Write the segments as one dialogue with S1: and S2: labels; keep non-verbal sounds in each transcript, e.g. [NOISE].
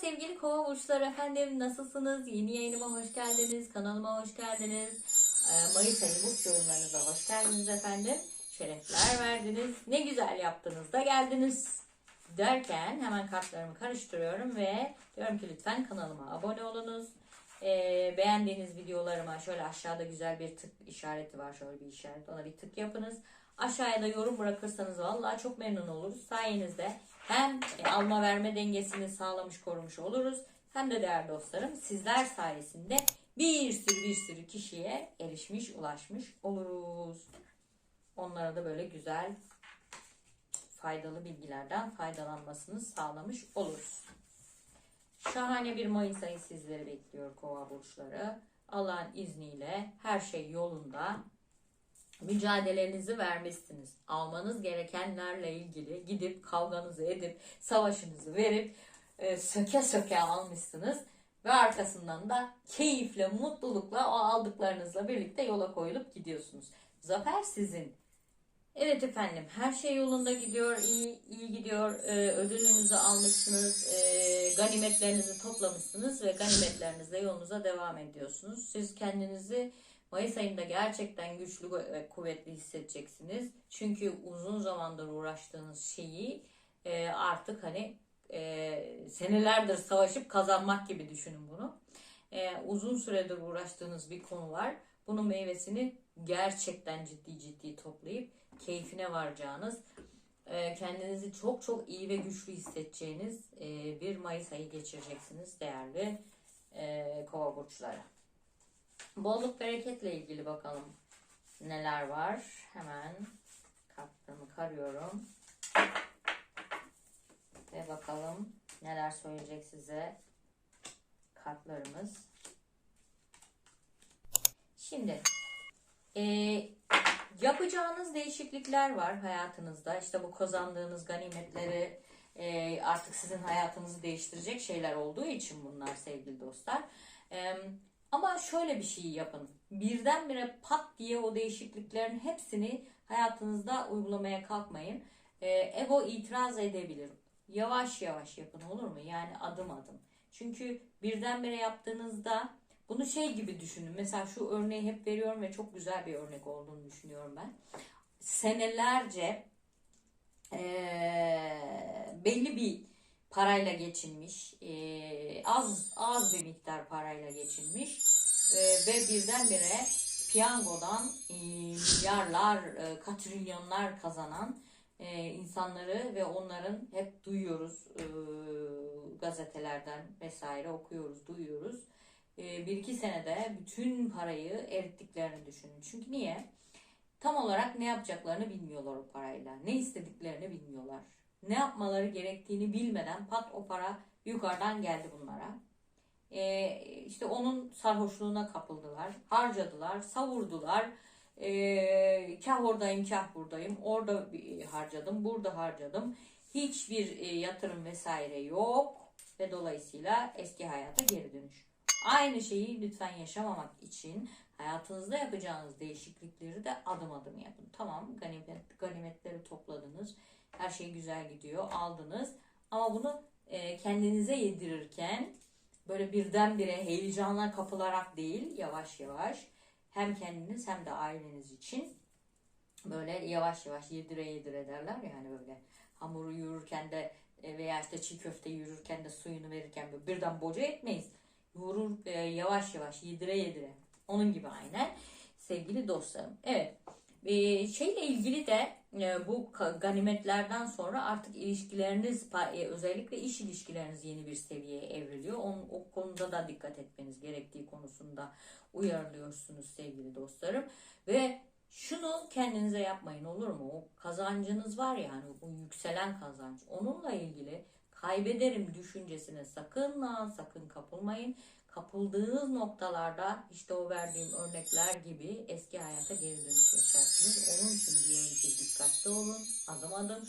S1: Sevgili kova burçları efendim nasılsınız? Yeni yayınıma hoş geldiniz, kanalıma hoş geldiniz. Ee, Mayıs ayı burç yorumlarınıza hoş geldiniz efendim. Şerefler verdiniz. Ne güzel yaptınız da geldiniz. Derken hemen kartlarımı karıştırıyorum ve diyorum ki lütfen kanalıma abone olunuz. Ee, beğendiğiniz videolarıma şöyle aşağıda güzel bir tık işareti var. Şöyle bir işaret ona bir tık yapınız. Aşağıya da yorum bırakırsanız vallahi çok memnun oluruz. Sayenizde hem e, alma verme dengesini sağlamış korumuş oluruz. Hem de değerli dostlarım sizler sayesinde bir sürü bir sürü kişiye erişmiş ulaşmış oluruz. Onlara da böyle güzel faydalı bilgilerden faydalanmasını sağlamış oluruz. Şahane bir Mayıs ayı sizleri bekliyor kova burçları. Allah'ın izniyle her şey yolunda. Mücadelenizi vermişsiniz. Almanız gerekenlerle ilgili gidip kavganızı edip savaşınızı verip e, söke söke almışsınız. Ve arkasından da keyifle, mutlulukla o aldıklarınızla birlikte yola koyulup gidiyorsunuz. Zafer sizin. Evet efendim her şey yolunda gidiyor, iyi, iyi gidiyor. Ee, ödülünüzü almışsınız, ee, ganimetlerinizi toplamışsınız ve ganimetlerinizle yolunuza devam ediyorsunuz. Siz kendinizi Mayıs ayında gerçekten güçlü ve kuvvetli hissedeceksiniz. Çünkü uzun zamandır uğraştığınız şeyi e, artık hani e, senelerdir savaşıp kazanmak gibi düşünün bunu. E, uzun süredir uğraştığınız bir konu var. Bunun meyvesini gerçekten ciddi ciddi toplayıp keyfine varacağınız, e, kendinizi çok çok iyi ve güçlü hissedeceğiniz e, bir Mayıs ayı geçireceksiniz değerli e, kova burçları. Bolluk bereketle ilgili bakalım neler var. Hemen kartlarımı karıyorum. Ve bakalım neler söyleyecek size kartlarımız. Şimdi e, yapacağınız değişiklikler var hayatınızda. İşte bu kazandığınız ganimetleri e, artık sizin hayatınızı değiştirecek şeyler olduğu için bunlar sevgili dostlar. E, ama şöyle bir şey yapın. Birdenbire pat diye o değişikliklerin hepsini hayatınızda uygulamaya kalkmayın. E, ego itiraz edebilir. Yavaş yavaş yapın olur mu? Yani adım adım. Çünkü birdenbire yaptığınızda bunu şey gibi düşünün. Mesela şu örneği hep veriyorum ve çok güzel bir örnek olduğunu düşünüyorum ben. Senelerce ee, belli bir parayla geçinmiş, e, az az bir miktar parayla geçinmiş e, ve birdenbire piyangodan e, milyarlar, e, katrilyonlar kazanan e, insanları ve onların hep duyuyoruz e, gazetelerden vesaire okuyoruz, duyuyoruz. E, bir iki senede bütün parayı erittiklerini düşünün. Çünkü niye? Tam olarak ne yapacaklarını bilmiyorlar o parayla. Ne istediklerini bilmiyorlar. Ne yapmaları gerektiğini bilmeden pat o para yukarıdan geldi bunlara. E, işte onun sarhoşluğuna kapıldılar, harcadılar, savurdular. E, kah oradayım, kah buradayım. Orada bir harcadım, burada harcadım. Hiçbir e, yatırım vesaire yok ve dolayısıyla eski hayata geri dönüş. Aynı şeyi lütfen yaşamamak için hayatınızda yapacağınız değişiklikleri de adım adım yapın. Tamam ganimet, ganimetleri topladınız. Her şey güzel gidiyor. Aldınız. Ama bunu e, kendinize yedirirken böyle birdenbire heyecanla kapılarak değil yavaş yavaş hem kendiniz hem de aileniz için böyle yavaş yavaş yedire yedire derler yani böyle hamuru yoğururken de e, veya işte çiğ köfte yoğururken de suyunu verirken böyle birden boca etmeyiz. Yoğurur e, yavaş yavaş yedire yedire. Onun gibi aynen sevgili dostlarım. Evet e, şeyle ilgili de e, bu ganimetlerden sonra artık ilişkileriniz e, özellikle iş ilişkileriniz yeni bir seviyeye evriliyor. Onun, o konuda da dikkat etmeniz gerektiği konusunda uyarılıyorsunuz sevgili dostlarım. Ve şunu kendinize yapmayın olur mu? O kazancınız var yani o yükselen kazanç. Onunla ilgili kaybederim düşüncesine sakın sakın kapılmayın. Kapıldığınız noktalarda işte o verdiğim örnekler gibi eski hayata geri dönüş yaşarsınız. Onun için diyorum ki dikkatli olun, adım adım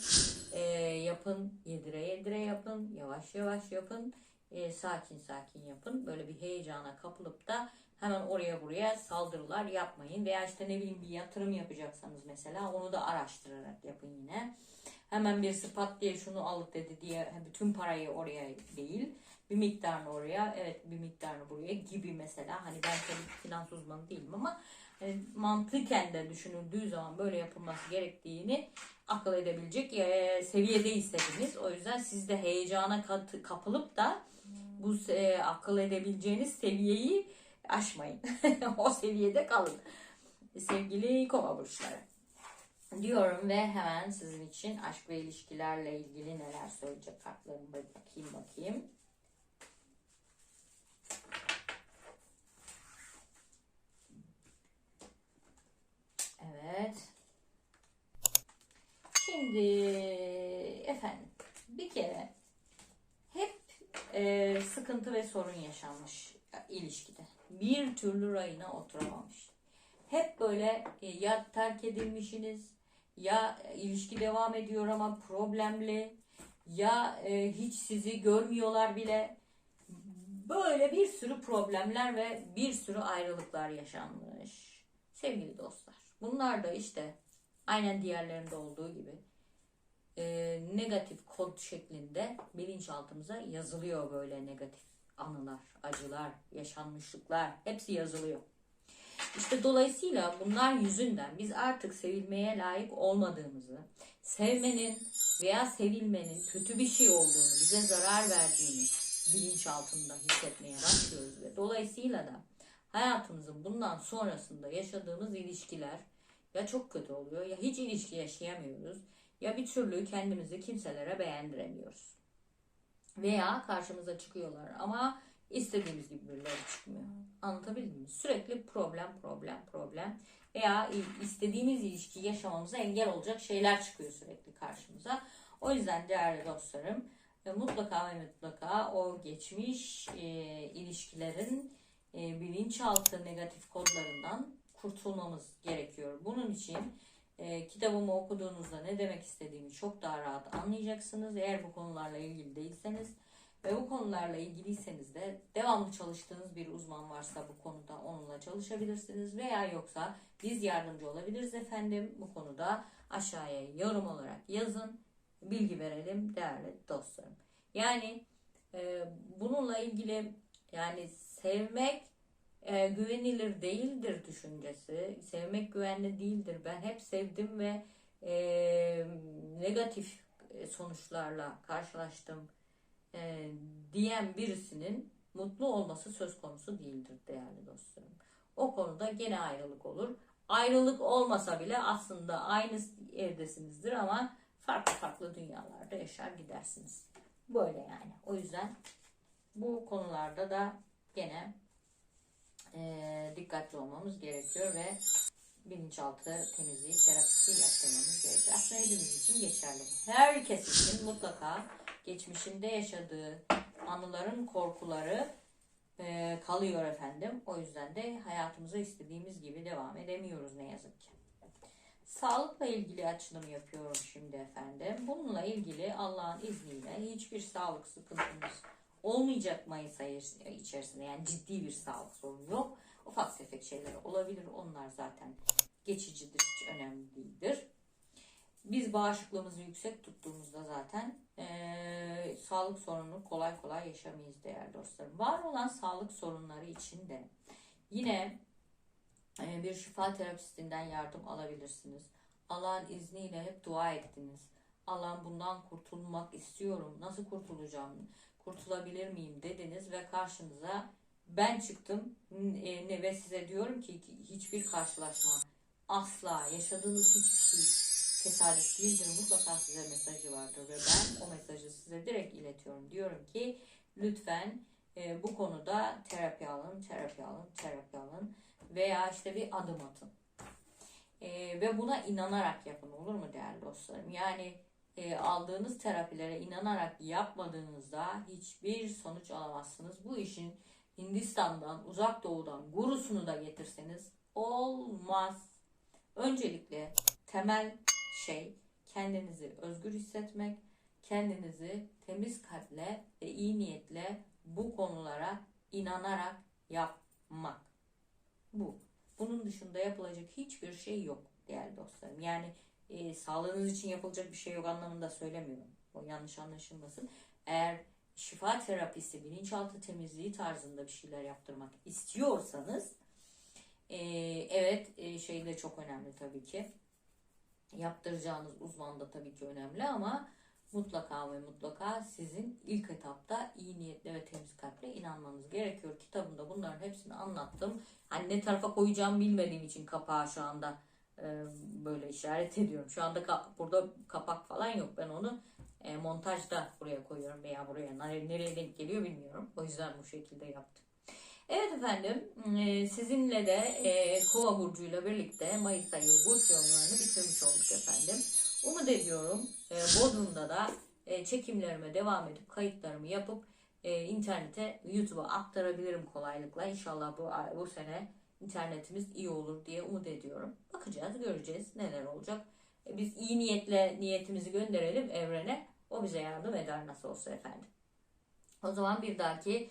S1: e, yapın, yedire yedire yapın, yavaş yavaş yapın, e, sakin sakin yapın. Böyle bir heyecana kapılıp da hemen oraya buraya saldırılar yapmayın. Veya işte ne bileyim bir yatırım yapacaksanız mesela onu da araştırarak yapın yine. Hemen birisi pat diye şunu al dedi diye bütün parayı oraya değil. Bir miktarını oraya, evet bir miktarını buraya gibi mesela. Hani ben tabii finans uzmanı değilim ama hani mantıken de düşünüldüğü zaman böyle yapılması gerektiğini akıl edebilecek e, seviyede istediniz. O yüzden siz de heyecana kat- kapılıp da bu e, akıl edebileceğiniz seviyeyi aşmayın. [LAUGHS] o seviyede kalın. Sevgili kova burçları. Diyorum ve hemen sizin için aşk ve ilişkilerle ilgili neler söyleyecek kartlarım bakayım bakayım. Evet. Şimdi efendim bir kere hep e, sıkıntı ve sorun yaşanmış ilişkide. Bir türlü rayına oturamamış. Hep böyle e, ya terk edilmişsiniz ya ilişki devam ediyor ama problemli ya e, hiç sizi görmüyorlar bile. Böyle bir sürü problemler ve bir sürü ayrılıklar yaşanmış. Sevgili dostlar. Bunlar da işte aynen diğerlerinde olduğu gibi e, negatif kod şeklinde bilinçaltımıza yazılıyor böyle negatif anılar, acılar, yaşanmışlıklar hepsi yazılıyor. İşte dolayısıyla bunlar yüzünden biz artık sevilmeye layık olmadığımızı, sevmenin veya sevilmenin kötü bir şey olduğunu, bize zarar verdiğini bilinçaltında hissetmeye başlıyoruz ve dolayısıyla da hayatımızın bundan sonrasında yaşadığımız ilişkiler ya çok kötü oluyor ya hiç ilişki yaşayamıyoruz ya bir türlü kendimizi kimselere beğendiremiyoruz. Veya karşımıza çıkıyorlar ama istediğimiz gibi birileri çıkmıyor. Anlatabildim mi? Sürekli problem, problem, problem veya istediğimiz ilişki yaşamamıza engel olacak şeyler çıkıyor sürekli karşımıza. O yüzden değerli dostlarım e, mutlaka ve mutlaka o geçmiş e, ilişkilerin e, bilinçaltı negatif kodlarından kurtulmamız gerekiyor. Bunun için e, kitabımı okuduğunuzda ne demek istediğimi çok daha rahat anlayacaksınız. Eğer bu konularla ilgili değilseniz ve bu konularla ilgiliyseniz de devamlı çalıştığınız bir uzman varsa bu konuda onunla çalışabilirsiniz veya yoksa biz yardımcı olabiliriz efendim. Bu konuda aşağıya yorum olarak yazın. Bilgi verelim değerli dostlarım. Yani e, bununla ilgili yani sevmek e, güvenilir değildir düşüncesi. Sevmek güvenli değildir. Ben hep sevdim ve e, negatif sonuçlarla karşılaştım e, diyen birisinin mutlu olması söz konusu değildir değerli dostlarım. O konuda gene ayrılık olur. Ayrılık olmasa bile aslında aynı evdesinizdir ama farklı farklı dünyalarda yaşar gidersiniz. Böyle yani. O yüzden bu konularda da gene e, dikkatli olmamız gerekiyor ve bilinçaltı temizliği, terapisi yaptırmamız gerekiyor. Aslında hepimiz için geçerli. Herkes için mutlaka geçmişinde yaşadığı anıların korkuları e, kalıyor efendim. O yüzden de hayatımıza istediğimiz gibi devam edemiyoruz ne yazık ki. Sağlıkla ilgili açılım yapıyorum şimdi efendim. Bununla ilgili Allah'ın izniyle hiçbir sağlık sıkıntımız olmayacak Mayıs ayı içerisinde. Yani ciddi bir sağlık sorunu yok. Ufak tefek şeyler olabilir. Onlar zaten geçicidir, hiç önemli değildir. Biz bağışıklığımızı yüksek tuttuğumuzda zaten e, sağlık sorununu kolay kolay yaşamayız değerli dostlarım. Var olan sağlık sorunları için de yine e, bir şifa terapistinden yardım alabilirsiniz. Allah'ın izniyle hep dua ettiniz. Allah'ım bundan kurtulmak istiyorum. Nasıl kurtulacağım? Kurtulabilir miyim dediniz ve karşınıza ben çıktım e, ve size diyorum ki hiçbir karşılaşma asla yaşadığınız hiçbir şey tesadüf değildir. Mutlaka size mesajı vardır ve ben o mesajı size direkt iletiyorum. Diyorum ki lütfen e, bu konuda terapi alın, terapi alın, terapi alın veya işte bir adım atın. E, ve buna inanarak yapın olur mu değerli dostlarım? Yani e, aldığınız terapilere inanarak yapmadığınızda hiçbir sonuç alamazsınız. Bu işin Hindistan'dan, uzak doğudan gurusunu da getirseniz olmaz. Öncelikle temel şey kendinizi özgür hissetmek, kendinizi temiz kalple ve iyi niyetle bu konulara inanarak yapmak. Bu. Bunun dışında yapılacak hiçbir şey yok değerli dostlarım. Yani e, sağlığınız için yapılacak bir şey yok anlamında söylemiyorum. O yanlış anlaşılmasın. Eğer şifa terapisi, bilinçaltı temizliği tarzında bir şeyler yaptırmak istiyorsanız e, evet e, şey de çok önemli tabii ki. Yaptıracağınız uzman da tabii ki önemli ama mutlaka ve mutlaka sizin ilk etapta iyi niyetle ve temiz kalple inanmanız gerekiyor. Kitabımda bunların hepsini anlattım. Hani ne tarafa koyacağımı bilmediğim için kapağı şu anda e, böyle işaret ediyorum. Şu anda ka- burada kapak falan yok. Ben onu e, montajda buraya koyuyorum veya buraya nereye denk geliyor bilmiyorum. O yüzden bu şekilde yaptım. Evet efendim e, sizinle de e, Kova burcuyla birlikte Mayıs ayı burç yorumlarını bitirmiş olduk efendim. Umut ediyorum e, Bodrum'da da e, çekimlerime devam edip kayıtlarımı yapıp internete YouTube'a aktarabilirim kolaylıkla. İnşallah bu bu sene internetimiz iyi olur diye umut ediyorum. Bakacağız, göreceğiz neler olacak. Biz iyi niyetle niyetimizi gönderelim evrene. O bize yardım eder nasıl olsa efendim. O zaman bir dahaki